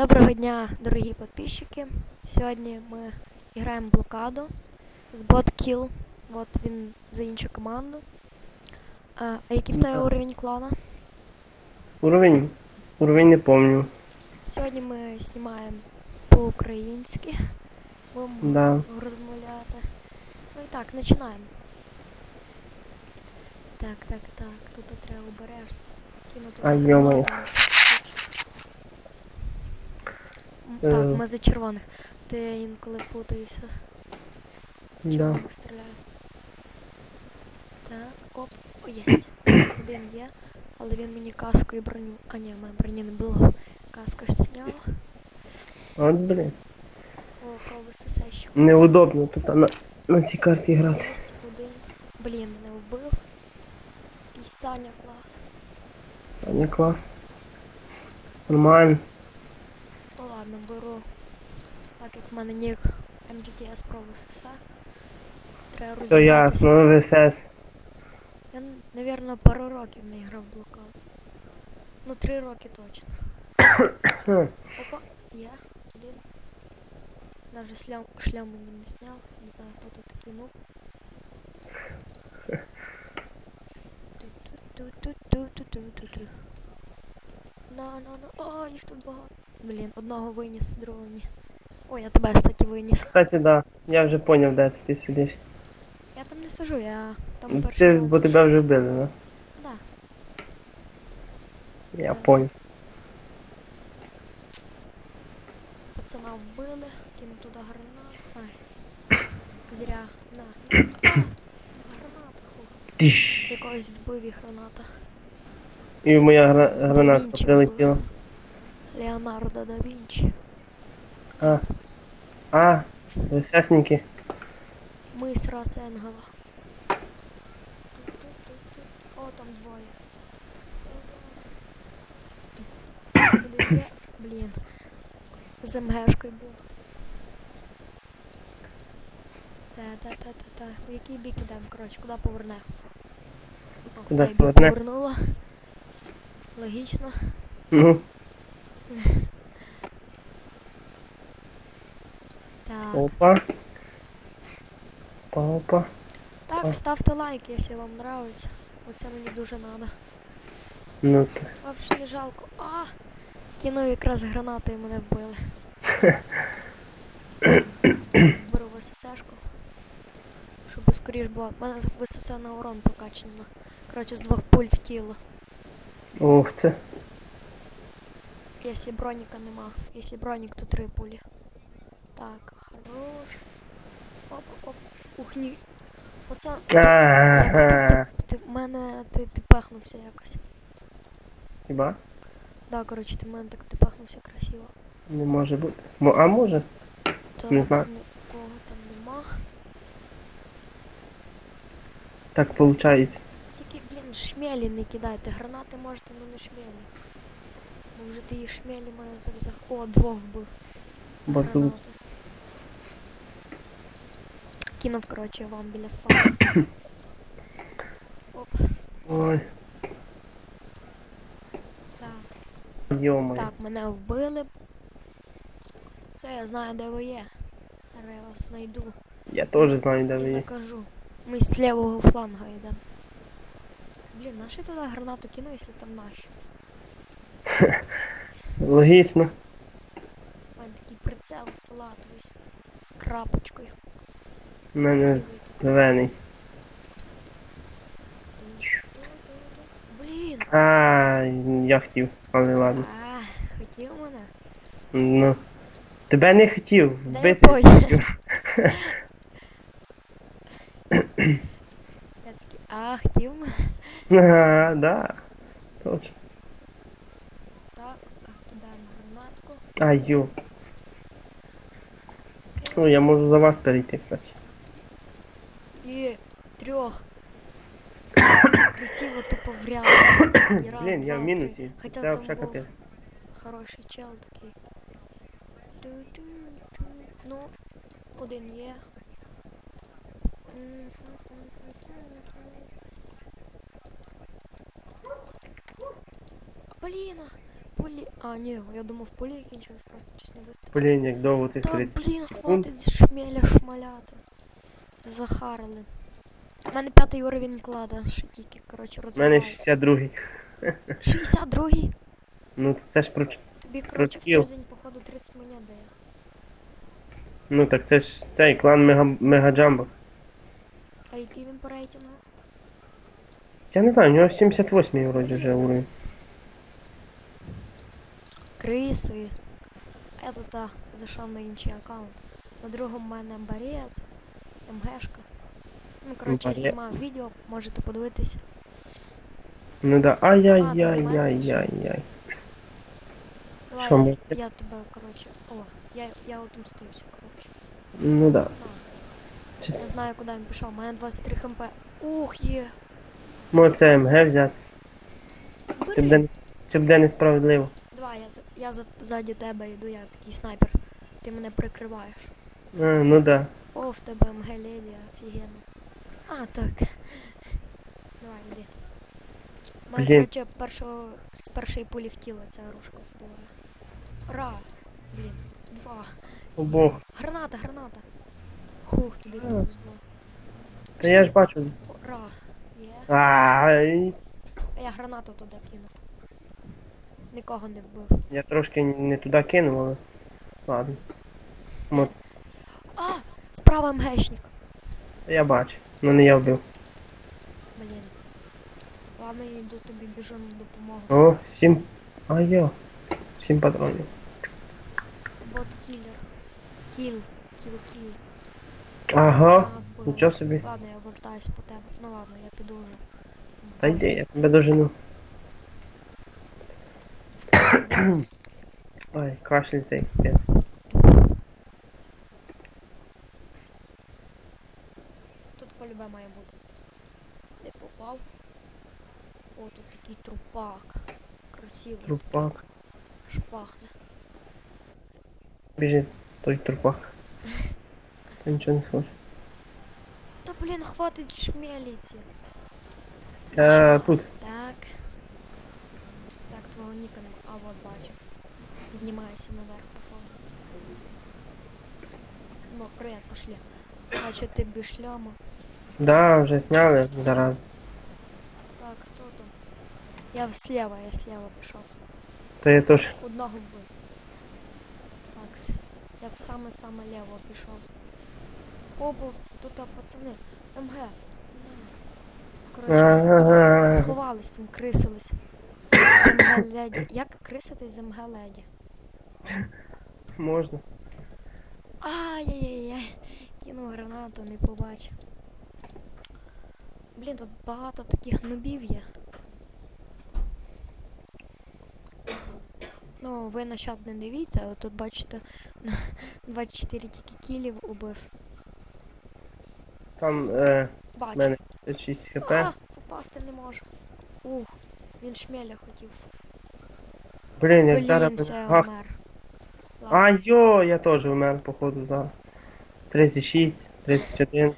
Доброго дня, дорогі підписчики. Сьогодні ми граємо в блокаду з BotKill. От він за іншу команду. А, а який в тебе уровень клана? Уровень? Уровень не помню. Сьогодні ми знімаємо по-українськи. Будемо Да. розмовляти. Ну і так, починаємо. Так, так, так. Тут треба обережно. Кинути А, гранату йо-моє. на всякий случай. М, Так, Е. ми за червоних. То я інколи путаюся. Да. Червоних стріляю. Так, оп, о, єсть. Один є, але він мені каску і броню. А ні, в мене броні не було. Каску ж зняв. От, блин. О, кого СС ще. Неудобно тут на, на цій карті грати. Блін, мене вбив. І Саня клас. А не клас. Нормально. Ну. Так як в мене нік MGTS Pro СС. Треба ВСС. Я, напевно, пару років не грав в блокаут. Ну, три роки точно. Опа, я один. Даже шлям, шлям мені не сняв. Не знаю, хто тут такий ну. Ту-ту-ту-ту-ту-ту-ту. На, на, на. О, їх тут багато. Блін, одного виніс, другого ні. О, я тебе, кстати, виніс. Кстати, да. Я вже поняв, де ти сидиш. Я там не сижу, я там Ну, перший Ти, раз бо зайшов. тебе вже били, да? Да. Я поняв. Пацана вбили, кину туди гранату. Ай. Зря. На. А, граната, ху. Тиш. Якогось вбив і граната. І моя гра- гранатка Вінчик прилетіла. Леонардо да Вінчі. А. А, ВССники. Мис Рас Енгела. О, там двоє. Один є. Блін. З МГшкою був. Та-та-та-та-та. В який бік ідемо, коротше, куди поверне? О, в цей бік поверне? повернула. Логічно. Ну, Так. опа. Опа, опа. Так, ставте лайк, якщо вам нравиться. Оце мені дуже надо. Ну, т- Вообще не жалко. А! Кинув якраз гранатою мене вбили. Беру ВССшку. Щоб скоріш було. У мене ВСС на урон прокачано. Коротше, з двох пуль в тіло. Ух ти. Якщо броніка нема. Якщо бронік, то три пулі. Так, хорош. Оп, оп. Ух, ні. Оце. це- ти, в мене ти, ти пехнувся якось. Хіба? Да, коротше, ти в мене так ти пехнувся красиво. Не може бути. А може? Так, Не знаю. нікого там нема. Так виходить. Тільки, блін, шмелі не кидайте. Гранати можете, але не шмелі. Бо вже ті шмелі мене так зах... О, двох вбив. Базук. Кинув, коротше, вам біля спавну. Оп, Ой, так. йомаю. Так, мене вбили. Це я знаю, де ви є. Зараз я вас знайду. Я теж знаю, де ви є. накажу. Ми з лівого фланга йдемо. Блін, наші туди гранату кину, якщо там наші. Логічно. У мене такий прицел салатовий з, з крапочкою. У мене зелений. Блін! А, я хотів, але ладно. А, хотів мене? Ну. Тебе не хотів Да я вбити. Я такий, а, хотів мене? Ага, да. Точно. Так, а, кидаємо гранатку. А, йо. Ну, я можу за вас перейти, кстати. І трьох. Красиво тупо в ряд. Раз, Блін, я два, в три. Хоча Це там взагалі був капець. хороший чел такий. Ну, один є. Мгм. Блін, пулі. А, ні, я думав, пулі кінчились, просто щось не виступило. Блін, як довго ти Та стріляв. блін, хватить шмеля шмаляти. Захарили. У мене п'ятий уровень клада, ще тільки, коротше, У мене розвивається. 62-й. 62-й? Ну це ж про. Тобі, коротше, в Розкіл. тиждень, походу, 30 монет дає. Ну так це ж цей клан Мега... Мегаджамбо. А який він по рейтингу? Я не знаю, у нього 78-й вроді вже уровень. Криси. А я тут а, зайшов на інший аккаунт. На другому в мене барет, МГшка. Ну, коротше, я знімав відео, можете подивитись. Ну да. А, ти за мене Ай-яй-яй-яй-яй. Давай, я, я тебе, коротше. О, я, я отмстився, коротше. Ну да. Чи- Я знаю, куди він пішов. У мене 23 хп. Ух, є. Може це МГ взяти. Це буде, несправедливо. Давай, я, т- я за, ззаді тебе йду, я такий снайпер. Ти мене прикриваєш. А, ну да. О, в тебе МГ леді, офігенно. А, так. Давай, йди. Блін. коротше, першого, з першої пулі в тіло ця рушка вбиває. Раз, блін, два. О Бог. Граната, граната. Хух, тобі А. повезло. Та я ж бачу. Ра, є. Ай, А я гранату туди кинув. Нікого не вбив. я трошки не туди кинув, але. Ладно. Мо- А! Справа МГшник. Я бачу. Ну не я вбив. Блін. Ладно, я йду тобі біжу на допомогу. О, сім. А йо. Сім патронів. Бот кілер. Кіл. Кіл, кіл. Ага. Нічого собі. Ладно, я вертаюсь по тебе. Ну ладно, я піду вже. Та йди, я тебе дожену. Ой, кашель цей. Тут полюбе має бути. Не попав. О, тут такий трупак. Красивий. Трупак. такий, Шпахне. Біжить той трупак. Та нічого не схоже. Та блін, хватить шмеліці. Я тут. Нема. А вот бачу. Піднімайся наверх, походу. Ну, привет, пошли. Значить, ти без шляма. Да, вже зняли зараз. Так, хто там? Я слева, я слева пішов. Та я теж. Одного вбив. Так, я в саме-саме ліво пішов. Опа, тут а, пацани. МГ. Коротше, сховались там, крисились. З МГ леді. Як криситись з МГ леді? Можна. Ай-яй-яй. Кинув гранату, не побачив. Блін, тут багато таких нубів є. Ну, ви на чат не дивіться, а тут бачите 24 тільки кілів убив. Там е, Бачу. мене 6 хп. А, попасти не можу. Ух, він шмеля хотів. Блін, як зараз. Ах, умер. А йо, я теж вмер, походу, зараз. 36, 31.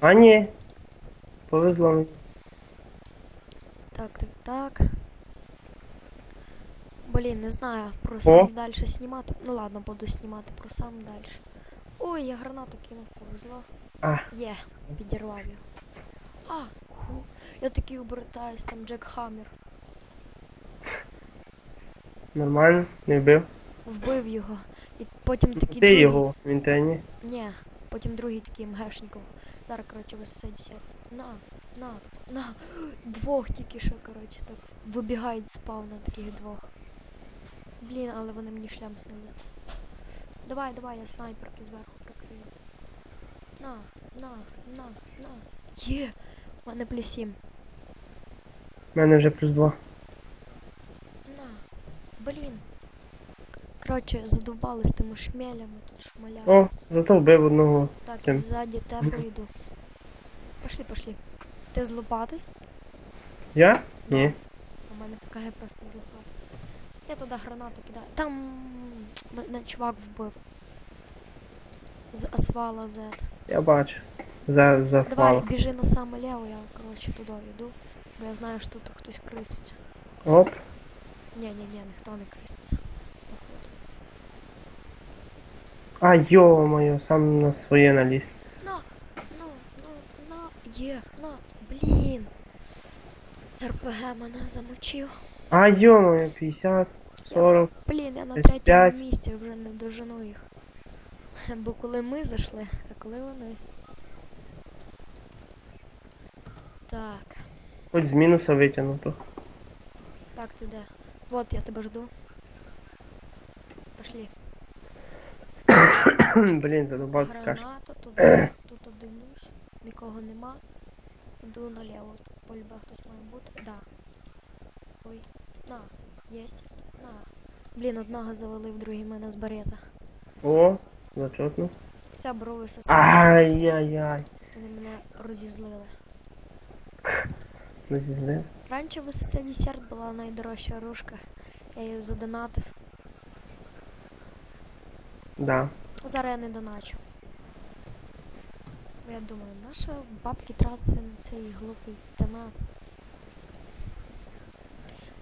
А ні. Повезло мені. Так, так, так. Блін, не знаю, про сам далі знімати. Ну ладно, буду знімати про сам далі. Ой, я гранату кинув, повезло. А, Є, підірвав його. А, ху. Я такий обертаюсь, там Джек Хаммер. нормально, не вбив. Вбив його. І потім такий Ти другий. його, він те ні. Ні, потім другий такий МГшников. Зараз, коротше, висадься. На, на, на. Двох тільки що, коротше, так вибігають з спавна таких двох. Блін, але вони мені шлям сняли. Давай, давай, я снайперки зверху прикрию. На, на, на, на. Є! У мене плюс сім. У мене вже плюс 2. На. Блін. Коротше, задовбали з тими шмелями, тут шмаляють. О, зато вбив одного. Так, я Тим. ззаді тебе йду. Пошли, пошли. Ти з лопати? Я? Ні. У мене КГ просто з лопати. Я туди гранату кидаю. Там мене чувак вбив. З асфала Z. Я бачу. За, за Давай, слава. біжи на саме ліво, я коротше туди йду. Бо я знаю, що тут хтось крисить. Оп. Ні-ні-ні, ніхто не криситься. Походу. А йо-моє, сам на своє наліз. На, ну, ну, на, є, на, блін. З РПГ мене замочив. А йо-моє, 50, 40. Блін, я на Десь третьому п'ять. місці вже не дожену їх. Бо коли ми зайшли, а коли вони. Так, Хоч з мінуса витягнуто. так ти де? Вот я тебе жду. Пошли. Блін, задобав каш. Граната, туди, тут дивлюсь. Нікого нема. Іду наліво. Тут по любе хтось має бути. Да. Ой. На, єсть. На. Блін, одного завалив, другий мене з барета. О, зачетно. Вся брови сосалися. Ай-яй-яй. Вони мене розізлили. Не. Раніше в СССР десерт була найдорожча ружка. Я її задонатив. Да. Зараз я не доначу. Бо я думаю, наша бабки тратити на цей глупий донат.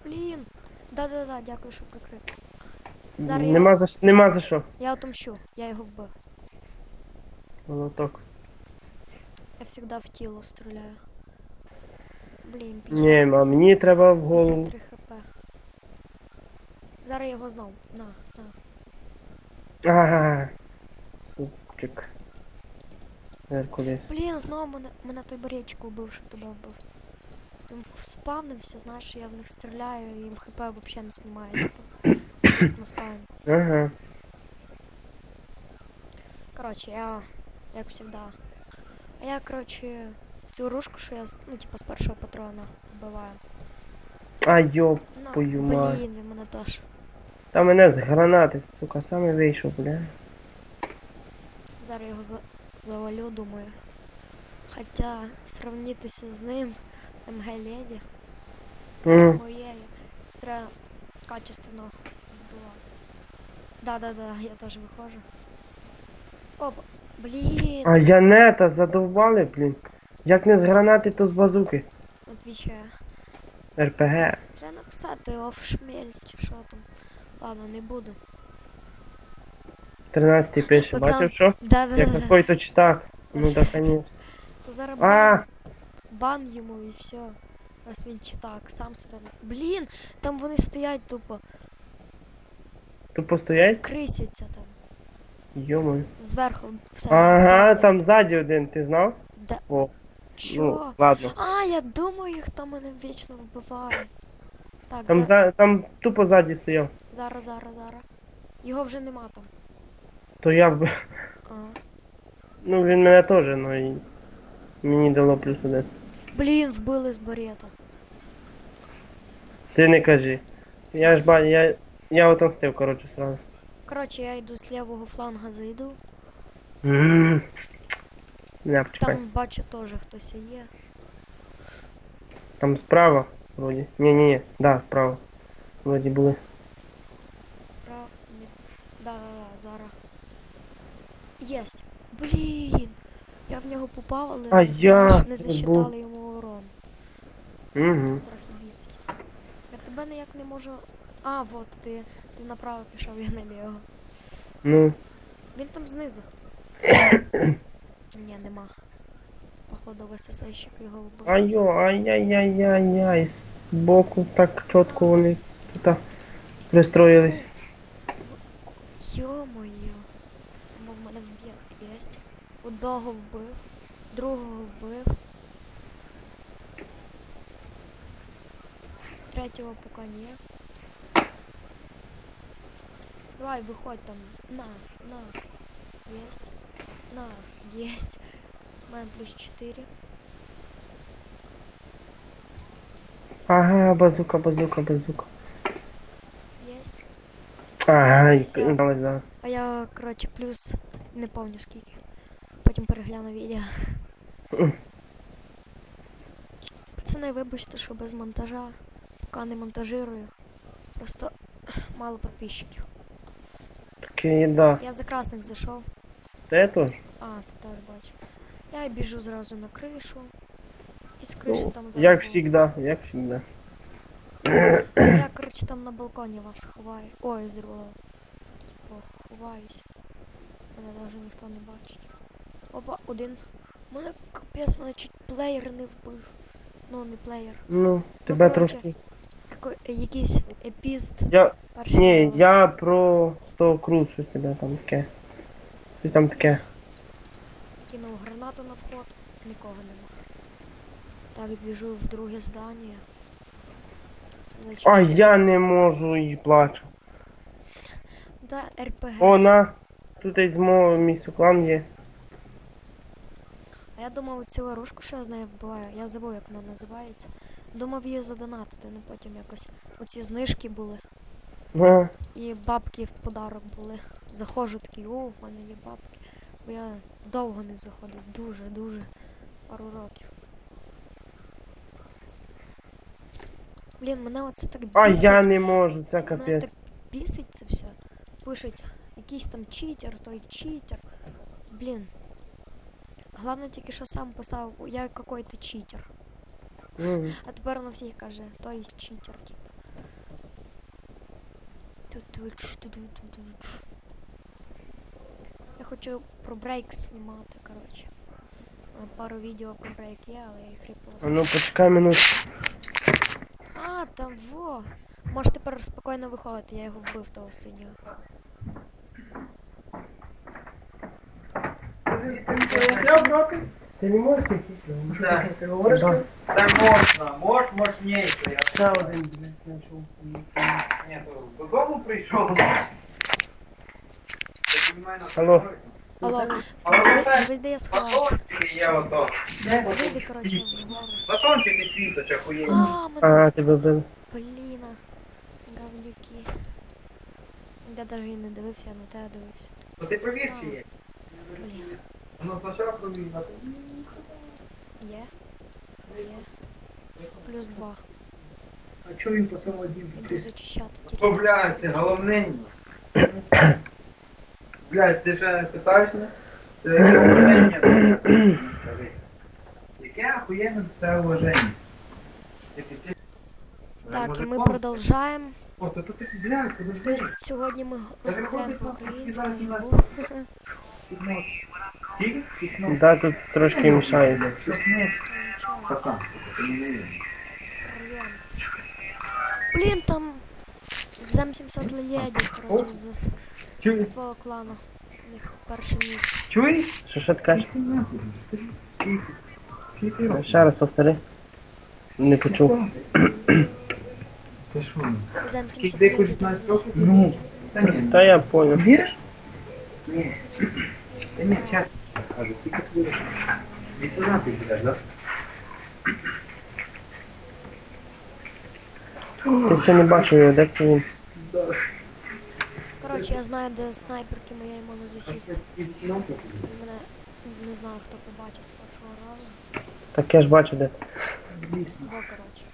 Блін! Да-да-да, дякую, що прикрив. Зараз я- Нема за, ш- нема за що. Я отомщу, я його вбив. Молоток. Я завжди в тіло стріляю. Блін, 50, Ні, а мені треба в голову. 53 хп. Зараз його знов. На, на. Ага. Супчик. Геркулес. Блін, знову мене, мене той барячик убив, що тебе вбив. Він спавнився, знаєш, я в них стріляю, і їм хп взагалі не знімає, типу. спавн. Ага. Коротше, я, як завжди. А я, коротше, цю ружку, що я, ну, типу, з першого патрона вбиваю. А йоп. На, Твою мать. блін, він мене теж. Та мене з гранати, сука, саме вийшов, бля. Зараз його за, завалю, думаю. Хоча сравнитися з ним, МГ Леді, М. моєю, треба качественно вбивати. Да-да-да, я теж виходжу. Опа, блін, А Янета задовбали, блін. Як не з гранати, то з базуки. отвічаю. РПГ. Треба написати офшмель чи що там. Ладно, не буду. 13 пише, Пацан. бачив що? Як Да-да-да. какой-то читак. Ну да, конечно. То зараз А, бан, бан йому і все. Раз він читак, сам себе. не- Блін, там вони стоять тупо, тупо стоять? крисяться там. Йомаю. Зверху все. Ага, спавнять. там ззаді один, ти знав? Да. О, Чо? ну, ладно. А, я думаю, хто мене вічно вбиває. Так, Там, за... за, там тупо ззаді стояв. зараз, зараз, зараз. Його вже нема там. То я б. А. Ну він мене теж, ну і мені дало плюс один. Блін, вбили з барета. Ти не кажи. Я ж бачу, я. Я отомстив, коротше, сразу. Коротше, я йду з лівого фланга зайду. М. Не, почекай. Там бачу теж хтось є. Там справа, вроді. Ні, ні, ні. Да, справа. Вроді були. Справа. Ні. Да, да, да, зараз. Єсть. Блін. Я в нього попав, але А я не засчитали йому урон. Угу. Трохи бісить. Я тебе ніяк не можу. А, вот ти. Ти направо пішов, я наліво. Ну. Він там знизу. Ні, нема. Походу в його вбив. Айо, ай-яй-яй-яй-яй. Збоку так чітко вони тут пристроїлись. Йо-моє. В мене вб'є. Єсть. Одного вбив, другого вбив. Третього поки ні. Давай, виходь там. На, на. Єсть. На, єсть. У плюс 4. Ага, базука, базука, базука. Єсть. Ага, Все. кидалась, да. А я, коротше, плюс не пам'ятаю скільки. Потім перегляну відео. Пацани, вибачте, що без монтажа. Поки не монтажирую. Просто мало підписчиків. Таке да. Я за красних зайшов. Та я теж. А, ти теж бачиш. Я біжу зразу на кришу. І з криші Ну, там як зараз. завжди, як завжди. Я, коротше, там на балконі вас ховаю. Ой, з другого. Типу, ховаюсь. Мене навіть ніхто не бачить. Опа, один. Мене капець, мене чуть плеєр не вбив. Ну, не плеєр. Ну, тебе коротше, трошки. Какой, е, якийсь епіст. Я. Перший Ні, левел. я про 100 круз, щось тебе там таке. Щось там таке. Кинув гранату на вход, нікого нема. Так, біжу в друге здання. Значить, А я не можу і плачу. Да, РПГ. О, на. Тут із мого місцю клан є. А я думав цю ларушку, що я з нею вбиваю. Я забув, як вона називається. Думав її задонатити, ну потім якось оці знижки були. Ага. І бабки в подарок були. Заходжу такий, о, в мене є бабки. Бо я довго не заходив, дуже, дуже пару років. Блін, мене оце так бісить. А я не можу, це Мене так бісить це все. Пишуть, якийсь там читер, той читер. Блін. Головне тільки що сам писав, я какой-то читер. Мгм. А тепер на всіх каже, той читер, типу. Ту-ту-ч, ту-ту-ту-ту-ч. Я хочу про брейк знімати, коротше. Е, Пару відео про брейк є, але я їх А репостив. ну почекай минуту. А, там во. Може тепер спокійно виходити, я його вбив того синього. Ти не можеш Да. Ти говориш? Це можна, мож, можніше. Я Ще один, блядь, знайшов. ні, додому прийшов. Я Алло. Алло, ви, ви я сховався? є ото. Вийди, коротше, вгору. Батончики світоча охуєнні. А, мене тебе вбили. Блін, говнюки. Я даже і не дивився, я на тебе дивився. То ти провір чи є? Блін, Ну, спочатку провір. є? Є. Плюс два. А чого він по самому дім? Іду зачищати. О, блядь, ти головний. Блядь, ти ще питаєш мене? Це яке уваження? Скажи. Яке охуєнне це уваження? Тільки ти- Так, і Може, ми помста? продовжаємо. О, то тут ти блядь, подожди. Тобто сьогодні ми розмовляємо по-українськи, я забув. Скільки? Пятно. Да, тут трошки мішає. Пятно. Нічого, Пацан, ти не віриш. прорвемося. Блін, там зем 70 леді, коротше, з, з твого клану. У них перше місце. Чуєш? Що що ти кажеш? Ще раз повтори. Не почув. Ти що? Зем 70 Скільки леді якось там на засідли. Ну, та я понял. Віриш? Ні. Та ні, чесно. Кажу, скільки тобі років? 18 будеш, да? Ти ще не бачив його, де це він? Коротше, я знаю, де снайперки моєї можна засісти. І мене не знаю, хто побачить з першого разу. Так я ж бачу, де. Во, коротше.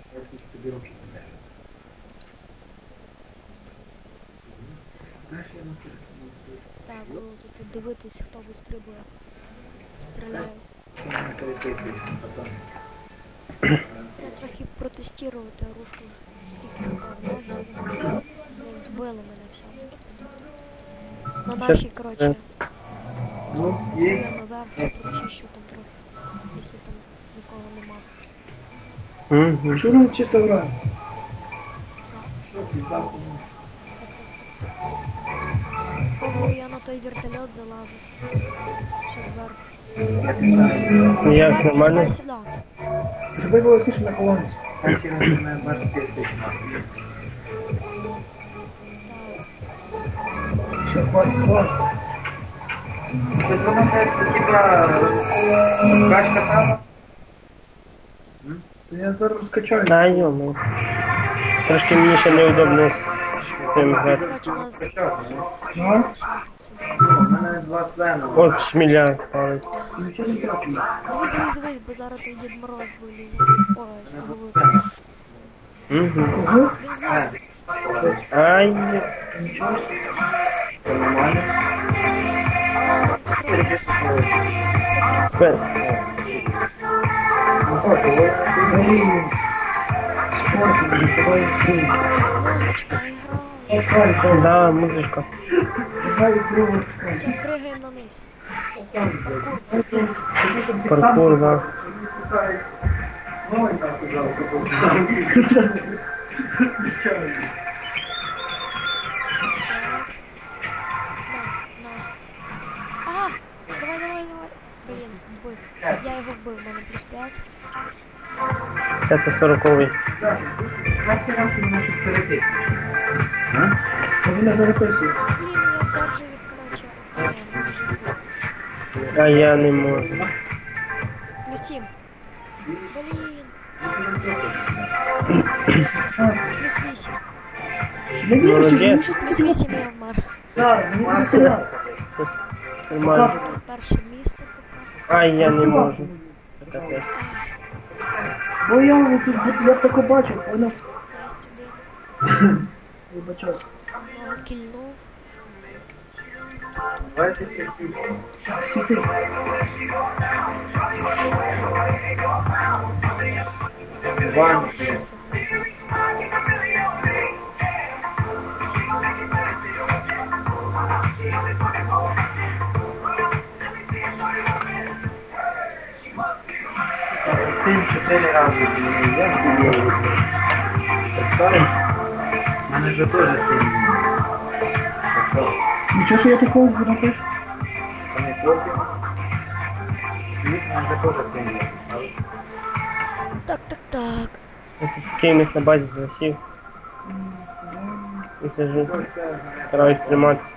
Так, буду тут дивитись, хто вистрибує. Стріляю. Я трохи протестувати оружку. Скільки хп ноги. Вбили мене все-таки. На нашій, коротше, Ну, є. я прочищу там трохи. Якщо там нікого нема. Угу. Що ви чисто грає? Так, так, так. Ого, я на той вертольот залазив. Ще зверху. Як нормально? Тебе було тише на колонці. Там через мене бачите, хватить, хватить. Це типа скачка сама? Я зараз розкачаю. Та йому. Трошки мені ще неудобно цим грати. Нас ну. У мене два. От шміля палить. Нічого не трачу. Дивись, дивись, дивись, бо зараз той Дід Мороз вилізе. Ой, сніговик. Угу. Він знизу. Ай, Нічого. Нормально. Трохи. Ну так, але... Музичка грає. Да, музичка. Все, пригаємо на низ. Паркур. Да. Жалко Так. Це це сороковий. Перший раз у мене щось перетисне. Блін, я вдержу їх, коротше. А, ні, не можу. А я не можу. Плюс 7. Блін. Плюс 8. Молодець. Плюс 8 я вмер. Нормально. Яке перше місце поки. А я не можу. Капець. Бо я я я тако бачив, сюди вибачаю. кільнув. Давайте. Світи. Мене вже теж син. Нічого, що я такого не вже теж Так, так, так. Кейміс на базі засів. І сижу. Стараюсь триматися.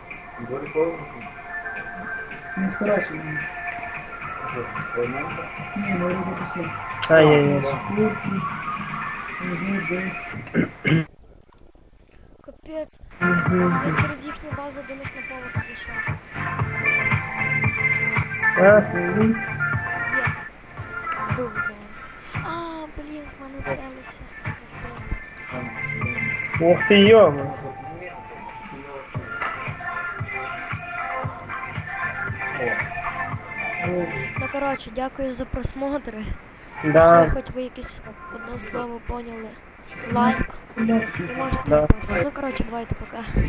Не старайся. Ні, не роби після. Ай-яй-яй. Не. Капець. Я через їхню базу до них на поверх зайшов. А, Є. Вбив одного. А, блін, в мене целився. Капець. ух ти йома. Ну коротше, дякую за просмотр. Да. Якщо хоч ви якесь одне слово поняли. Лайк. І можете Да. репостити. Ну коротше, давайте пока.